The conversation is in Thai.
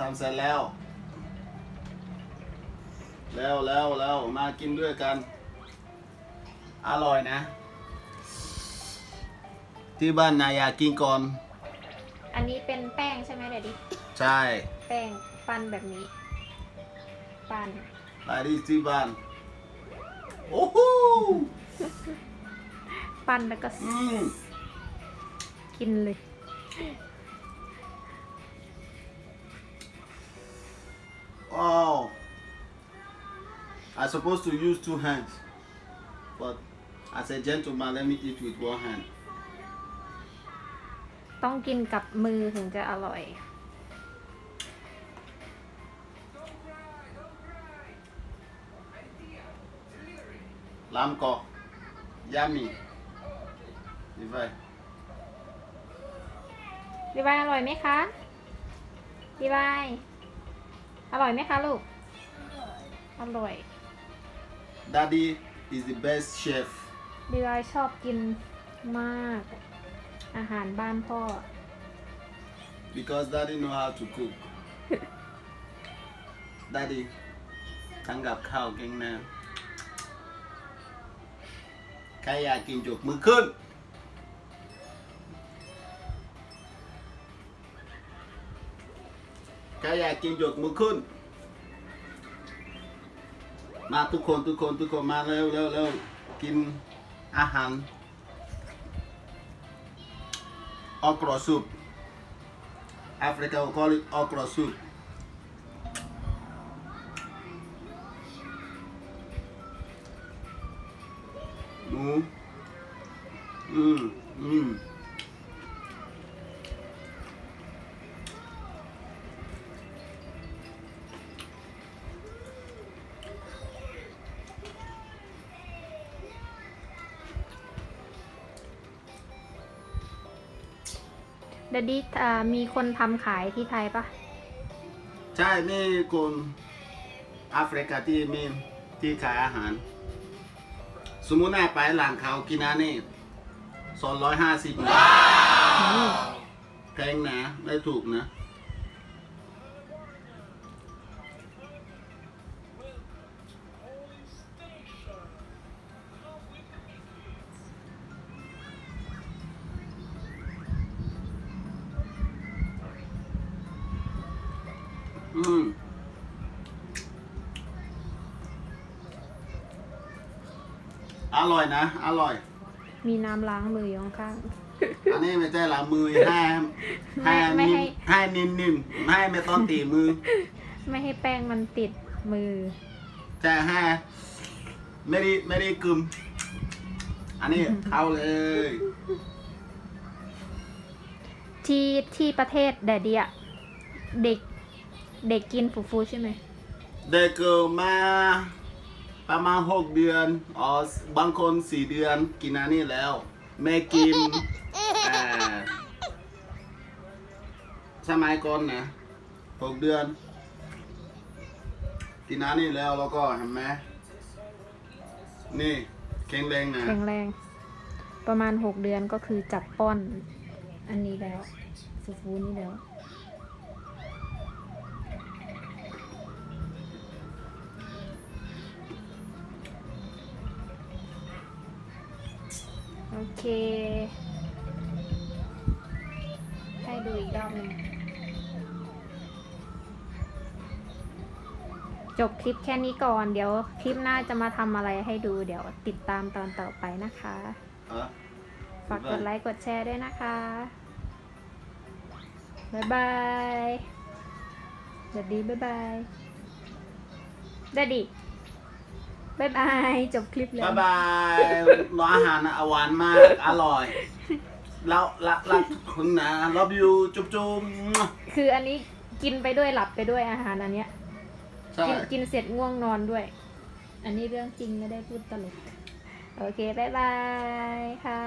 ทำเสร็จแล้ว แล้วแล้วแล้วมากินด้วยกัน อร่อยนะ ที่บ้านนายอยากกินก่อน อันนี้เป็นแป้งใช่ไหมเดี๋ยวดิใช่แป้งปั้นแบบนี้ ปั้นไปที่ที่บ้าน โอ้โหปั้นแล้วก็อืมกินเลย supposed to use two hands but as a gentleman let me eat with one hand ต้องกินกับมือถึงจะอร่อยล้ำก็ยามีดีไปดีบายอร่อยไหมคะดีบายอร่อยไหมคะลูก อร่อย Daddy is the best chef ดีบายชอบกินมาก อาหารบ้านพ่อ because daddy know how to cook daddy ทำกับข้าวเก่งนะใครอยากกินจกมือขึ้น ใครอยากกินจกมือขึ้น มาทุกคนทุกคนทุกคนมาเร็วเร็วเร็วกินอาหารออกรสุปแอฟริกาเขาเรียกออกรสุปหนูอืมอืม ดดดี้อ่ามีคนทำขายที่ไทยปะใช่นี่คนแอฟริกาที่มีที่ขายอาหาร สมมุติว่าไปหลังเขากินอันนี้สองร้อยห้าสิบาทแพงนะไม่ถูกนะ อืมอร่อยนะ อร่อย มีน้ำล้างมืออยู่ข้าง อันนี้ไม่ใช่หลังมือให้ไม่ให้ไม่นิ่ให้มให้นิ่มๆให้ไม่ต้องตีมือๆไม่ให้แป้งมันติดมือ จะให้ไม่ได้ไม่ได้กึม อันนี้เอาเลย ที่ที่ประเทศแดดดีอะเด็ก เด็กกินฟูฟูใช่ไหมเด็กเกิดมาประมาณหกเดือนอ๋อบางคนสี่เดือนกินอันนี้แล้ว แม่กินเอ่อสมัยก่อนนะหกเดือน กินอันนี้แล้วแล้วก็เห็นไหมนี่แข็งแรงนะแข็งแรง ประมาณหกเดือนก็คือจับป้อน อันนี้แล้วฟูฟูนี่แล้ว โอเค ให้ดูอีกรอบหนึ่งจบคลิปแค่นี้ก่อน เดี๋ยวคลิปหน้าจะมาทำอะไรให้ดูเดี๋ยวติดตามตอนต่อไปนะคะเอ้อฝากกดไลค์กดแชร์ด้วยนะคะ บ๊ายบายเดดดี้บ๊ายบายเดดดี้ บ๊ายบาย จบคลิปเลย บ๊ายบายรออาหารนะหวานมาก อร่อย แล้วรักรักคุณนะ love you จุ๊บจุ๊บคืออันนี้กินไปด้วยหลับไปด้วยอาหารอันเนี้ย ใช่กินกินเสร็จง่วงนอนด้วย อันนี้เรื่องจริงไม่ได้พูดตลก โอเค บ๊ายบายค่ะ